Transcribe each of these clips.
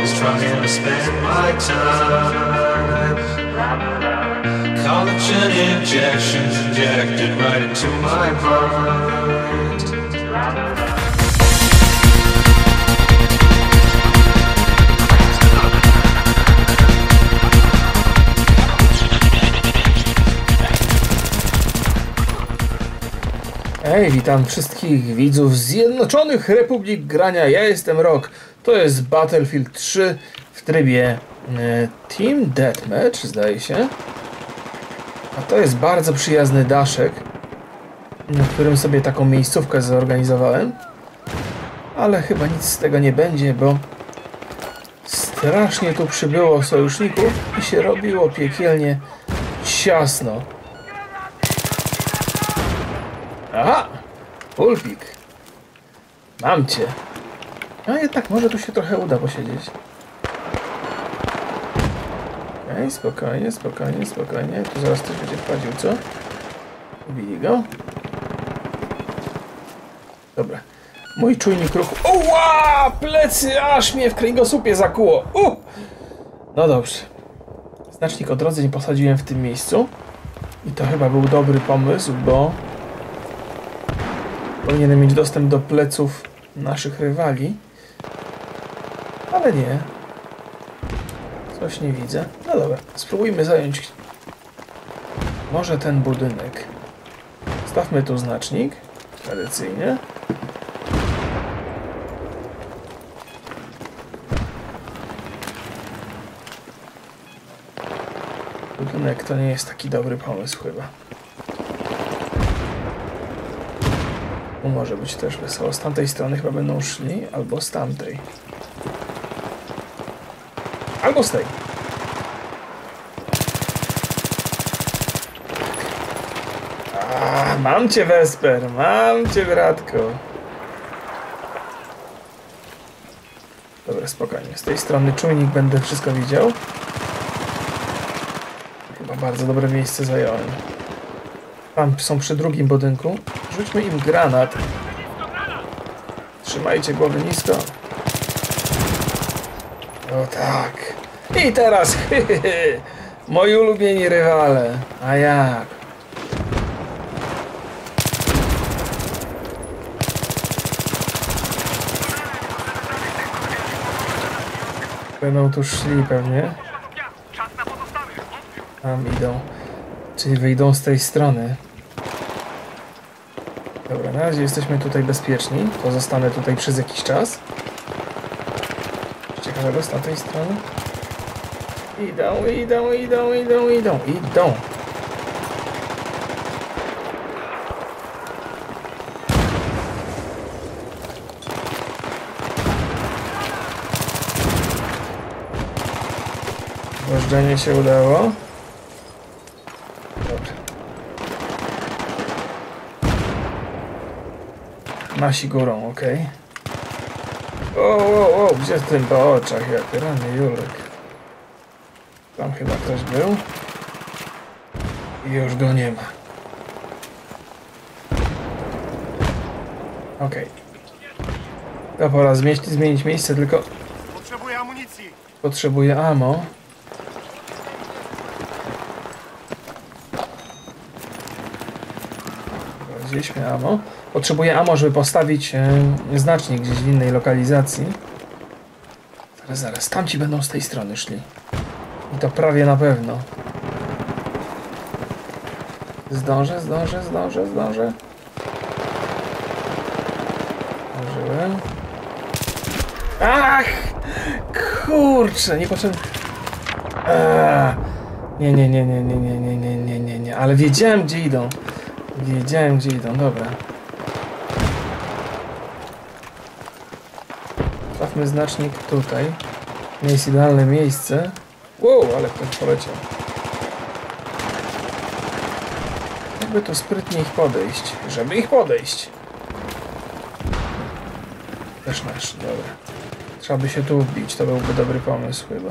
always trying to spend my time. Collagen injections injected right into my mind. Hej, witam wszystkich widzów Zjednoczonych Republik Grania. Ja jestem Rock. To jest Battlefield 3 w trybie e, Team Deathmatch, zdaje się. A to jest bardzo przyjazny daszek, na którym sobie taką miejscówkę zorganizowałem. Ale chyba nic z tego nie będzie, bo strasznie tu przybyło sojuszników i się robiło piekielnie ciasno. Aha! Pulpik. Mam cię. A jednak może tu się trochę uda posiedzieć. Okej, spokojnie, spokojnie, spokojnie. Tu zaraz ktoś będzie wchodził, co? Ubili go. Dobra. Mój czujnik ruchu. Oła! Plecy! Aż mnie w kręgosłupie zakuło. U! No dobrze. Znacznik odrodzeń posadziłem w tym miejscu. I to chyba był dobry pomysł, bo Powinienem mieć dostęp do pleców naszych rywali. Ale nie. Coś nie widzę. No dobra, spróbujmy zająć może ten budynek. Stawmy tu znacznik. Tradycyjnie. Budynek to nie jest taki dobry pomysł chyba. Może być też wesoło. Z tamtej strony chyba będą szli, albo z tamtej. Albo z tej. A, mam cię, Vesper, mam cię, bratko. Dobra, spokojnie. Z tej strony czujnik będę wszystko widział. Chyba bardzo dobre miejsce zająłem. Tam są przy drugim budynku. Rzućmy im granat. Trzymajcie głowy nisko. O tak. I teraz moi ulubieni rywale. A jak? Będą tu szli pewnie. Tam idą. Czyli wyjdą z tej strony. Dobra, na razie jesteśmy tutaj bezpieczni. Pozostanę tutaj przez jakiś czas. Ciekawego z tamtej strony. Idą, idą, idą, idą, idą, idą. Włożdżenie się udało. Dobrze. Nasi górą, ok. O, o, o, gdzie tym po oczach, jak rany Julek. Tam chyba ktoś był. I już go nie ma. Ok. To pora zmieścić, zmienić miejsce, tylko Potrzebuję amunicji. potrzebuję ammo. Wzięliśmy ammo. Potrzebuję ammo, żeby postawić e, znacznik gdzieś w innej lokalizacji. Zaraz, zaraz. Tamci będą z tej strony szli. To prawie na pewno. Zdążę, zdążę, zdążę, zdążę. Zdążyłem. Ach! Kurczę, niepotrzebnie. Eee, Nie, nie, nie, nie, nie, nie, nie, nie, nie, nie, nie. Ale wiedziałem, gdzie idą. Wiedziałem, gdzie idą, dobra. Stawmy znacznik tutaj. Nie jest idealne miejsce. Wow, ale ktoś poleciał. Jakby to sprytnie ich podejść, żeby ich podejść. Też nasz, dobra. Trzeba by się tu wbić, to byłby dobry pomysł chyba.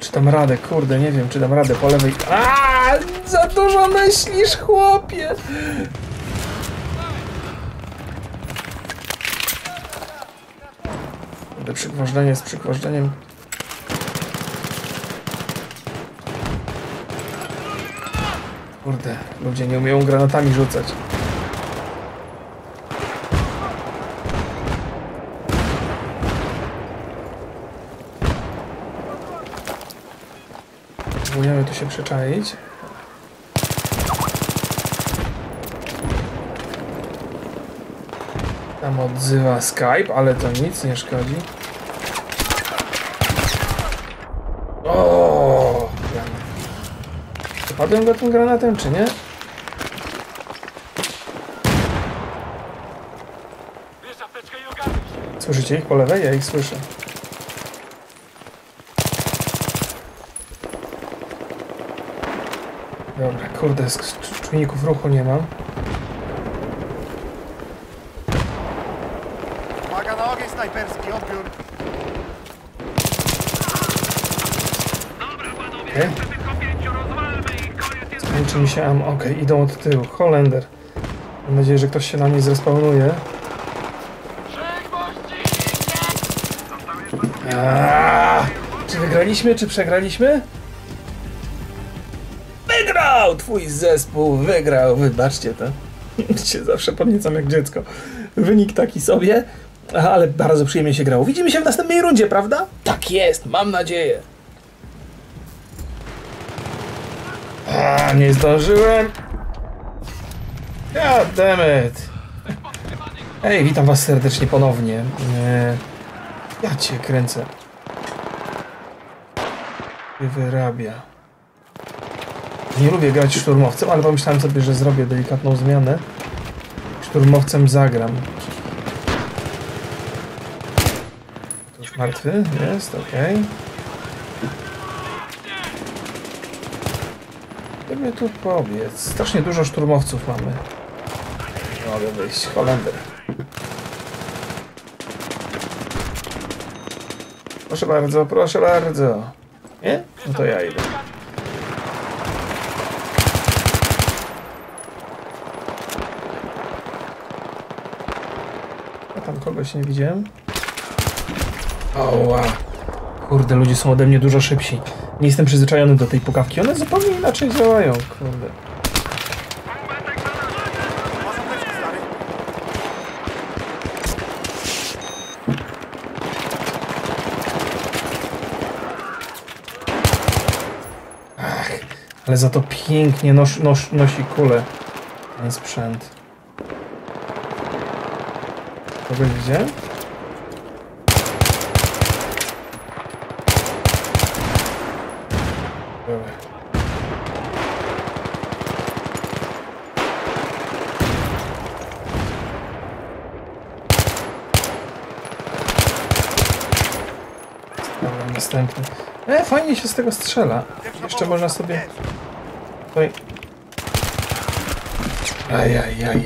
Czy dam radę? Kurde, nie wiem, czy dam radę po lewej... A, Za dużo myślisz, chłopie! Kurde, przygwożdżenie z przygwożdżeniem. Kurde, ludzie nie umieją granatami rzucać. Próbujemy tu się przyczaić. Tam odzywa Skype, ale to nic nie szkodzi. O! Dopadłem go tym granatem, czy nie? Słyszycie ich po lewej? Ja ich słyszę. Dobra, kurde, czujników ruchu nie mam. Uwaga na ogień snajperski, odbiór. Okej. Skończy mi się am. Okej, idą od tyłu. Holender. Mam nadzieję, że ktoś się na mnie zrespawnuje. Aaaa! Czy wygraliśmy, czy przegraliśmy? Wygrał! Twój zespół wygrał. Wybaczcie to. Cię zawsze podniecam jak dziecko. Wynik taki sobie, ale bardzo przyjemnie się grało. Widzimy się w następnej rundzie, prawda? Tak jest, mam nadzieję. Nie zdążyłem. God damn it. Ej, witam was serdecznie ponownie. E, ja cię kręcę. Wyrabia. Nie lubię grać szturmowcem, ale pomyślałem sobie, że zrobię delikatną zmianę. Szturmowcem zagram. To już martwy? Jest, okej. Gdyby tu powiedz. Strasznie dużo szturmowców mamy. Mogę wyjść. Holender. Proszę bardzo, proszę bardzo. Nie? No to ja idę. A tam kogoś nie widziałem. Oła. Kurde, ludzie są ode mnie dużo szybsi. Nie jestem przyzwyczajony do tej pukawki. One zupełnie inaczej działają. Kurde. Stary. Ale za to pięknie nos, nos, nosi kulę ten sprzęt. Kogoś widziałem? Dobra. Dobra, następny. E, fajnie się z tego strzela. Jeszcze można sobie... Tutaj. Ajajajaj.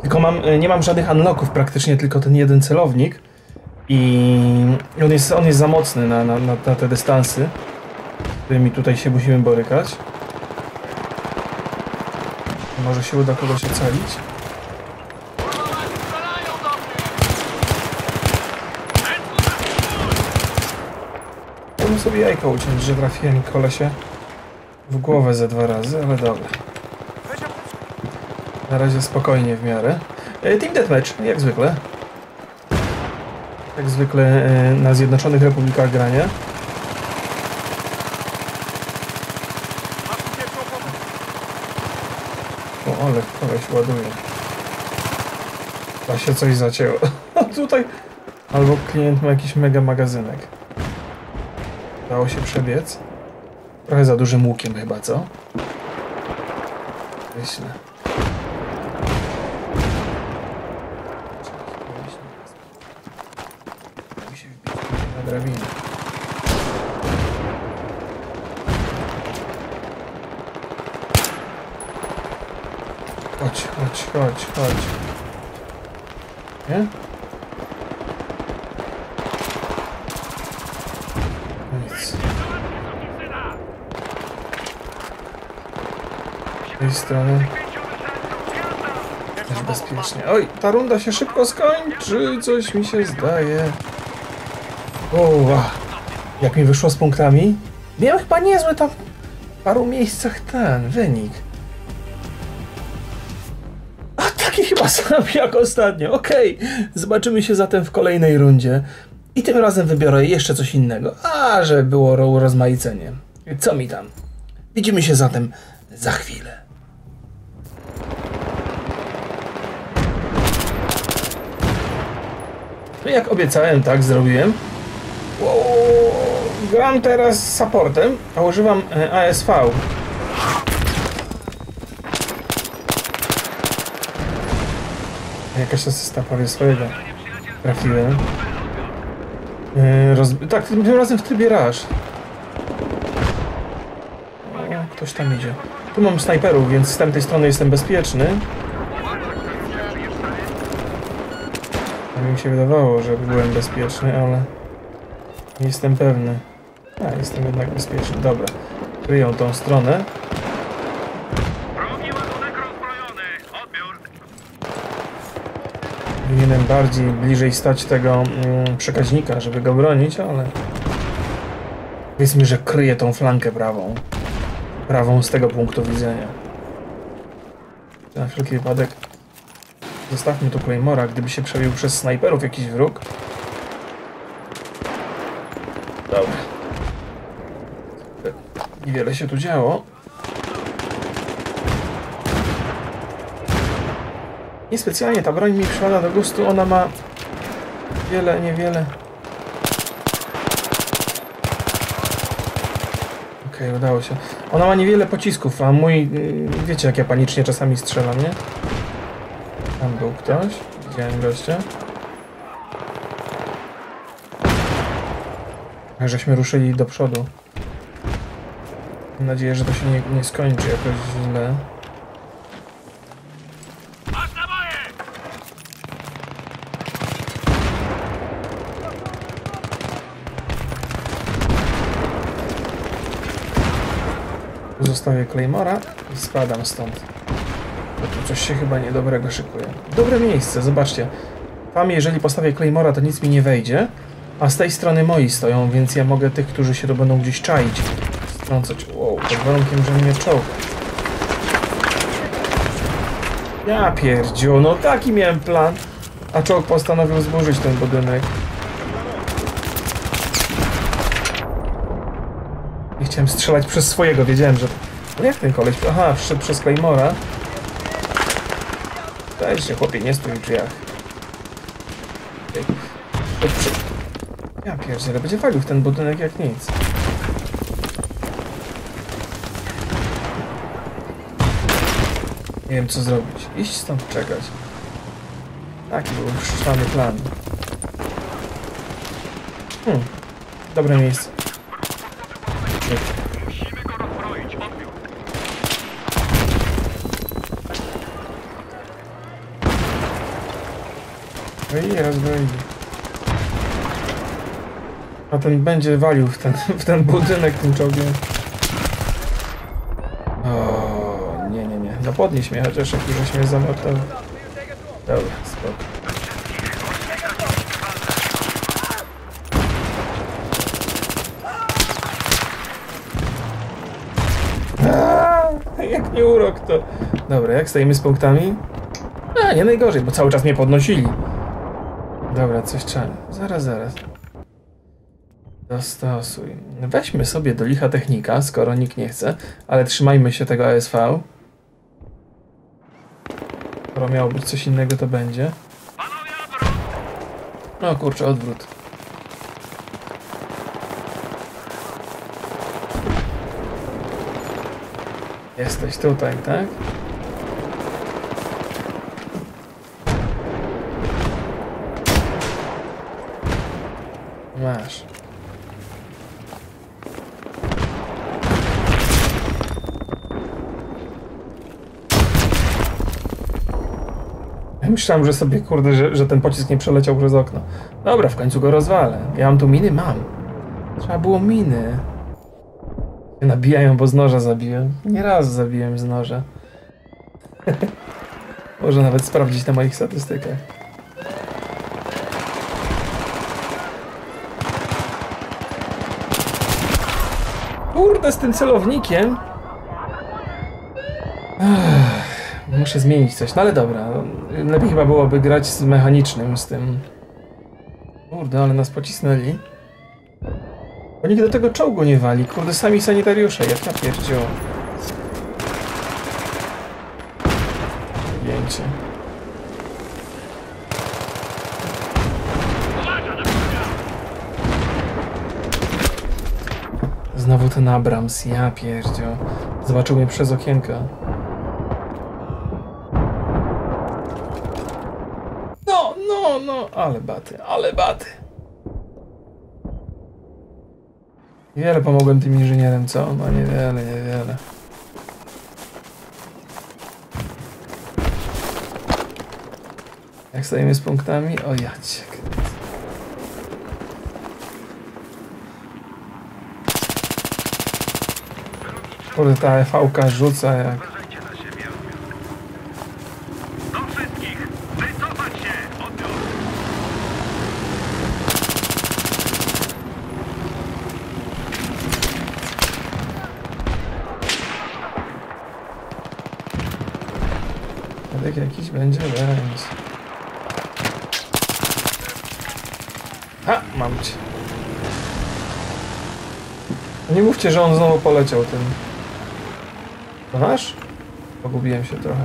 Tylko mam, y, nie mam żadnych unlocków praktycznie, tylko ten jeden celownik. I on jest, on jest za mocny na, na, na, na te dystansy, z którymi tutaj się musimy borykać. Może się uda kogoś ocalić. Sobie jajko uciąć, że trafiłem kolesie w głowę ze dwa razy, ale dobra. Na razie spokojnie w miarę. E, Team Deathmatch, jak zwykle. Jak zwykle e, na Zjednoczonych Republikach grania. O, ale koleś ładuje. To się coś zacięło. Tutaj... Albo klient ma jakiś mega magazynek. Dało się przebiec. Trochę za dużym łukiem chyba, co? Myślę. Musi wbić na drabinę. Chodź, chodź, chodź, chodź. Nie? Nic. Z tej strony też bezpiecznie. Oj, ta runda się szybko skończy, coś mi się zdaje. Uła, jak mi wyszło z punktami? Miałem chyba niezły tam w paru miejscach ten wynik. A taki chyba sam jak ostatnio. Okej, zobaczymy się zatem w kolejnej rundzie. I tym razem wybiorę jeszcze coś innego. A, że było ro- rozmaicenie. Co mi tam? Widzimy się zatem za chwilę. Jak obiecałem, tak zrobiłem. Wow, gram teraz z supportem, a używam e, ASV. Jakaś asysta prawie swojego. Trafiłem. E, Roz... Tak, tym razem w trybie. O, ktoś tam idzie. Tu mam snajperów, więc z tamtej strony jestem bezpieczny. Tak mi się wydawało, że byłem bezpieczny, ale nie jestem pewny. A, jestem jednak bezpieczny. Dobra. Kryją tą stronę. Powinienem bardziej bliżej stać tego mm, przekaźnika, żeby go bronić, ale powiedzmy, że kryje tą flankę prawą. Prawą z tego punktu widzenia. Na wszelki wypadek zostawmy tu Claymora, gdyby się przebił przez snajperów jakiś wróg. Dobra. Niewiele się tu działo. Niespecjalnie ta broń mi przypada do gustu, ona ma wiele, niewiele. Okej, udało się. Ona ma niewiele pocisków, a mój, yy, wiecie jak ja panicznie czasami strzelam, nie? Był ktoś, widziałem gościa. Żeśmy ruszyli do przodu. Mam nadzieję, że to się nie, nie skończy jakoś źle. Zostawię Claymora i spadam stąd. Tu coś się chyba niedobrego szykuje. Dobre miejsce, zobaczcie. Tam jeżeli postawię Claymora, to nic mi nie wejdzie. A z tej strony moi stoją, więc ja mogę tych, którzy się tu będą gdzieś czaić, strącać. Wow, pod warunkiem, że mnie czołg. Ja pierdziu, no taki miałem plan. A czołg postanowił zburzyć ten budynek. Nie chciałem strzelać przez swojego, wiedziałem, że... No jak ten koleś? Aha, wszedł przez Claymora. Weź się, chłopie, nie stój w drzwiach. Ja pierdzielę, będzie walił w ten budynek jak nic. Nie wiem, co zrobić. Iść stąd czekać. Taki był szalony plan. Hmm. Dobre miejsce. Musimy go rozbroić. Odbiór. No i rozbroili. A ten będzie walił w ten, w ten budynek tym czołgiem. O, nie, nie, nie. No podnieś mnie chociaż jak już żeśmy zamotali. Dobra, spoko. Jak nie urok to. Dobra, jak stajemy z punktami? A, nie najgorzej, bo cały czas mnie podnosili. Dobra, coś trzeba. Zaraz, zaraz. Dostosuj. Weźmy sobie do licha technika, skoro nikt nie chce, ale trzymajmy się tego ASV. Skoro miało być coś innego, to będzie. No kurczę, odwrót. Jesteś tutaj, tak? Myślałem, że sobie, kurde, że, że ten pocisk nie przeleciał przez okno. Dobra, w końcu go rozwalę. Ja mam tu miny? Mam. Trzeba było miny. Nabijają, bo z noża zabiłem. Nie raz zabiłem z noża. Może nawet sprawdzić na moich statystykach. Kurde, z tym celownikiem. Ech muszę zmienić coś, no ale dobra. Lepiej chyba byłoby grać z mechanicznym, z tym. Kurde, ale nas pocisnęli. Bo nikt do tego czołgu nie wali. Kurde, sami sanitariusze, jak ja pierdziu. Zdjęcie. Znowu ten Abrams, ja pierdziu. Zobaczył mnie przez okienko. No, ale baty, ale baty. Niewiele pomogłem tym inżynierem, co? No niewiele, niewiele. Jak stajemy z punktami? O ja cię kręcę. Kurde, ta EV-ka rzuca jak... Uważajcie na siebie, odbiór. Do wszystkich! Wycofać się! Odbiór! Dziadek jakiś będzie, będzie. A, mam cię. Nie mówcie, że on znowu poleciał tym. To nasz? Pogubiłem się trochę.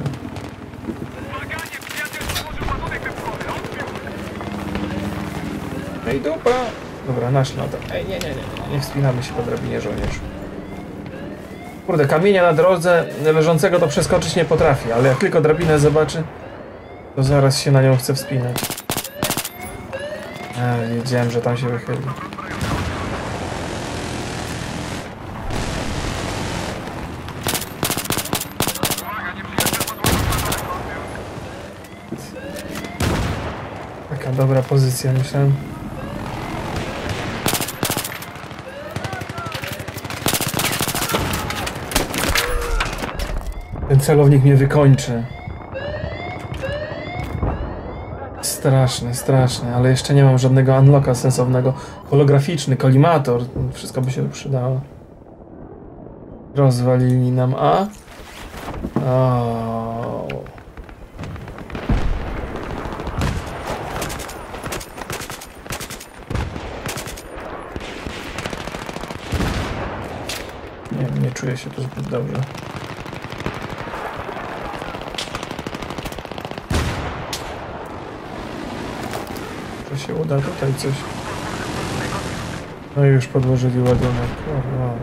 Ej, dupa! Dobra, nasz lata. Ej, nie, nie, nie, nie, wspinamy się po drabinie żołnierz. Kurde, kamienia na drodze leżącego to przeskoczyć nie potrafi, ale jak tylko drabinę zobaczy, to zaraz się na nią chce wspinać. A, wiedziałem, że tam się wychyli. Taka dobra pozycja, myślałem. Celownik mnie wykończy. Straszny, straszny, ale jeszcze nie mam żadnego unlocka sensownego. Holograficzny, kolimator, wszystko by się przydało. Rozwalili nam A. O. Nie, nie czuję się tu zbyt dobrze. To się uda tutaj coś. No i już podłożyli ładunek. O.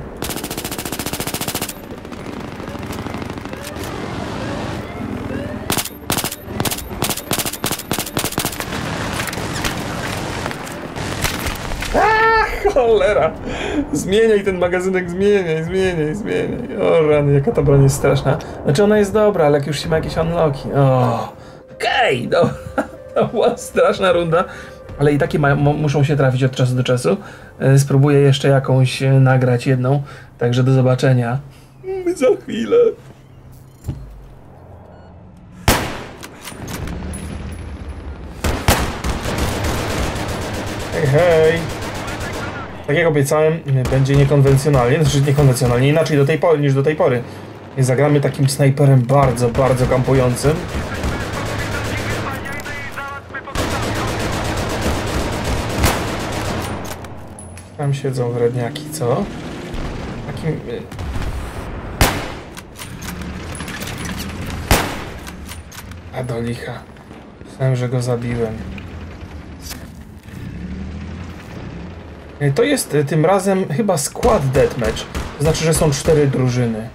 Cholera! Zmieniaj ten magazynek, zmieniaj, zmieniaj, zmieniaj. O rany, jaka ta broń jest straszna. Znaczy ona jest dobra, ale jak już się ma jakieś unlocki. O, okej, no. To była straszna runda. Ale i takie ma, muszą się trafić od czasu do czasu. E, Spróbuję jeszcze jakąś e, nagrać jedną. Także do zobaczenia. Mm, Za chwilę. Hej, hej. Tak jak obiecałem, będzie niekonwencjonalnie, znaczy niekonwencjonalnie, inaczej do tej pory niż do tej pory. Zagramy takim snajperem bardzo, bardzo kampującym. Tam siedzą wredniaki, co? Takim... y, A do licha. Myślałem, że go zabiłem. Y, To jest y, tym razem chyba skład deathmatch. To znaczy, że są cztery drużyny.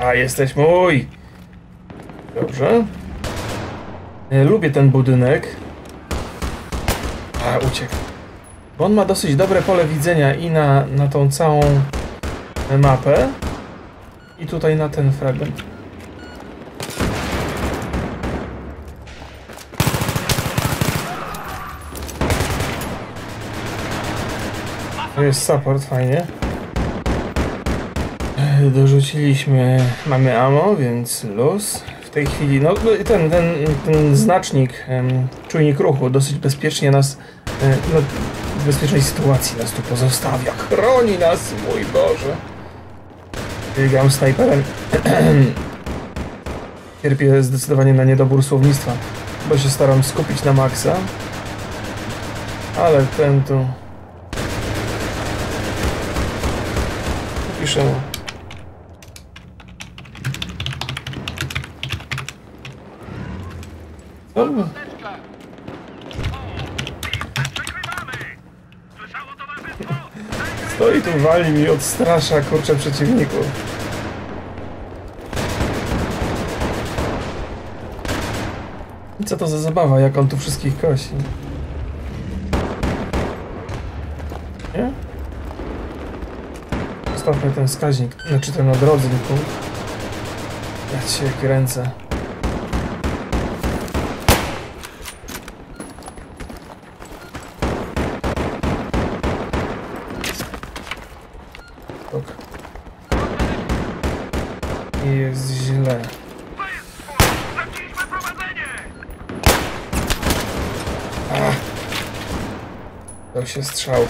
A, jesteś mój! Dobrze. Lubię ten budynek. A, uciekł. Bo on ma dosyć dobre pole widzenia i na, na tą całą mapę. I tutaj na ten fragment. To jest support, fajnie. Dorzuciliśmy, mamy ammo, więc luz. W tej chwili, no no ten, ten, ten znacznik, czujnik ruchu dosyć bezpiecznie nas E, No, w bezpiecznej sytuacji nas tu pozostawia. Chroni nas, mój Boże. Biegam snajperem. Cierpię zdecydowanie na niedobór słownictwa, bo się staram skupić na maksa. Ale ten tu... Piszę mu. Stoi tu wali mi odstrasza kurczę przeciwników. I co to za zabawa, jak on tu wszystkich kosi? Nie? Zostawmy ten wskaźnik, znaczy ten punkt. Ja cię kręcę. Ok. Nie jest źle. To jest spór! Straciliśmy prowadzenie! To się strzał.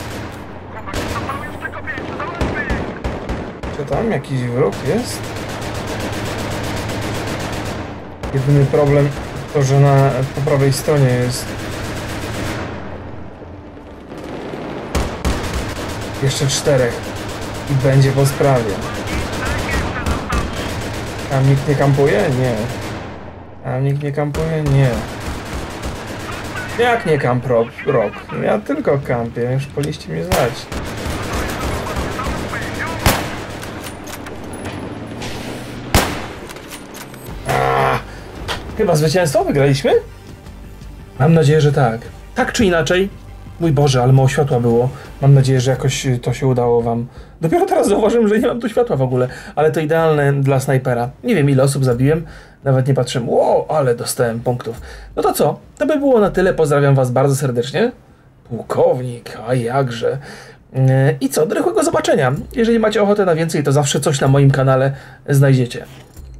Czy tam jakiś wróg jest? Jedyny problem to, że na po prawej stronie jest jeszcze czterech i będzie po sprawie. Tam nikt nie kampuje? Nie. Tam nikt nie kampuje? Nie. Jak nie kamp rok? rok? Ja tylko kampię, już poliście mnie znać. Chyba zwycięstwo wygraliśmy? Mam nadzieję, że tak. Tak czy inaczej. Mój Boże, ale mało światła było. Mam nadzieję, że jakoś to się udało wam. Dopiero teraz zauważyłem, że nie mam tu światła w ogóle, ale to idealne dla snajpera. Nie wiem ile osób zabiłem, nawet nie patrzyłem. Wow, ale dostałem punktów. No to co? To by było na tyle. Pozdrawiam was bardzo serdecznie. Pułkownik, a jakże. Yy, I co, do rychłego zobaczenia. Jeżeli macie ochotę na więcej, to zawsze coś na moim kanale znajdziecie.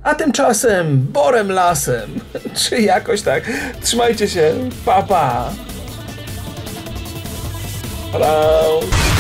A tymczasem Borem Lasem, czy jakoś tak. Trzymajcie się, pa pa. Tchau.